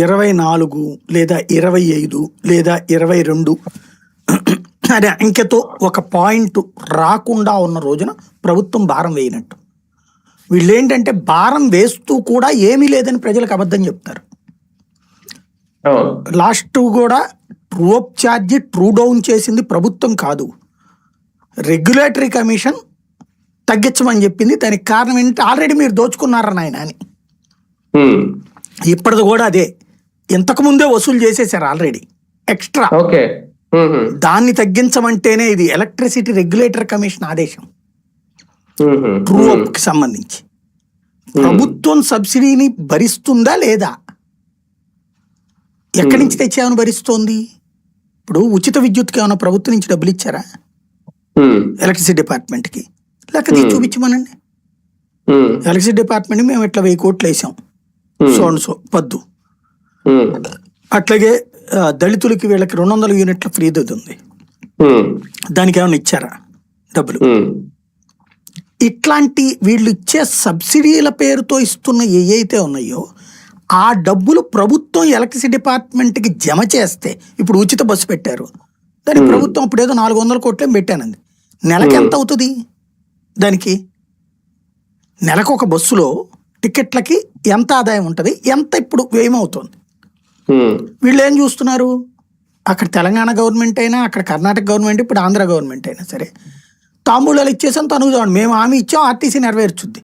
ఇరవై నాలుగు లేదా ఇరవై ఐదు లేదా ఇరవై రెండు. అదే అంకెతో ఒక పాయింట్ రాకుండా ఉన్న రోజున ప్రభుత్వం భారం వేయనట్టు. వీళ్ళు ఏంటంటే భారం వేస్తూ కూడా ఏమీ లేదని ప్రజలకు అబద్ధం చెప్తారు. లాస్ట్ కూడా true up charge true down చేసింది ప్రభుత్వం కాదు. రెగ్యులేటరీ కమిషన్ తగ్గించమని చెప్పింది. దానికి కారణం ఏంటంటే ఆల్రెడీ మీరు దోచుకున్నారని ఆయన అని. ఇప్పటిది కూడా అదే. ఇంతకు ముందే వసూలు చేసేసారు ఆల్రెడీ ఎక్స్ట్రా ఓకే. దాన్ని తగ్గించమంటేనే ఇది ఎలక్ట్రిసిటీ రెగ్యులేటర్ కమిషన్ ఆదేశం. ట్రూ కి సంబంధించి. ప్రభుత్వం సబ్సిడీని భరిస్తుందా లేదా? ఎక్కడి నుంచి తెచ్చామని భరిస్తోంది? ఇప్పుడు ఉచిత విద్యుత్కి ఏమైనా ప్రభుత్వం నుంచి డబ్బులు ఇచ్చారా. ఎలక్ట్రిసిటీ డిపార్ట్మెంట్కి లెక్క తీసి చూపించమనండి. ఎలక్ట్రిసిటీ డిపార్ట్మెంట్ మేము ఇట్లా వెయ్యి కోట్లు వేసాం. సో అండ్ సో పద్దు. అట్లాగే దళితులకి వీళ్ళకి రెండు వందల యూనిట్ల ఫ్రీది ఉంది. దానికి ఏమైనా ఇచ్చారా? డబ్బులు. ఇట్లాంటి వీళ్ళు ఇచ్చే సబ్సిడీల పేరుతో ఇస్తున్న ఏ అయితే ఉన్నాయో ఆ డబ్బులు ప్రభుత్వం ఎలక్ట్రిసిటీ డిపార్ట్మెంట్కి జమ చేస్తే ఇప్పుడు ఉచిత బస్సు పెట్టారు. దానికి ప్రభుత్వం అప్పుడు ఏదో నాలుగు వందల కోట్లే పెట్టానంది. నెలకి ఎంత అవుతుంది దానికి? నెలకు ఒక బస్సులో టికెట్లకి ఎంత ఆదాయం ఉంటుంది? ఎంత ఇప్పుడు వ్యయమవుతుంది. వీళ్ళు ఏం చూస్తున్నారు? అక్కడ తెలంగాణ గవర్నమెంట్ అయినా అక్కడ కర్ణాటక గవర్నమెంట్ ఇప్పుడు ఆంధ్ర గవర్నమెంట్ అయినా సరే తాంబూలాలు ఇచ్చేసాం తను మేము హామీ ఇచ్చాం ఆర్టీసీ నెరవేర్చుద్ది.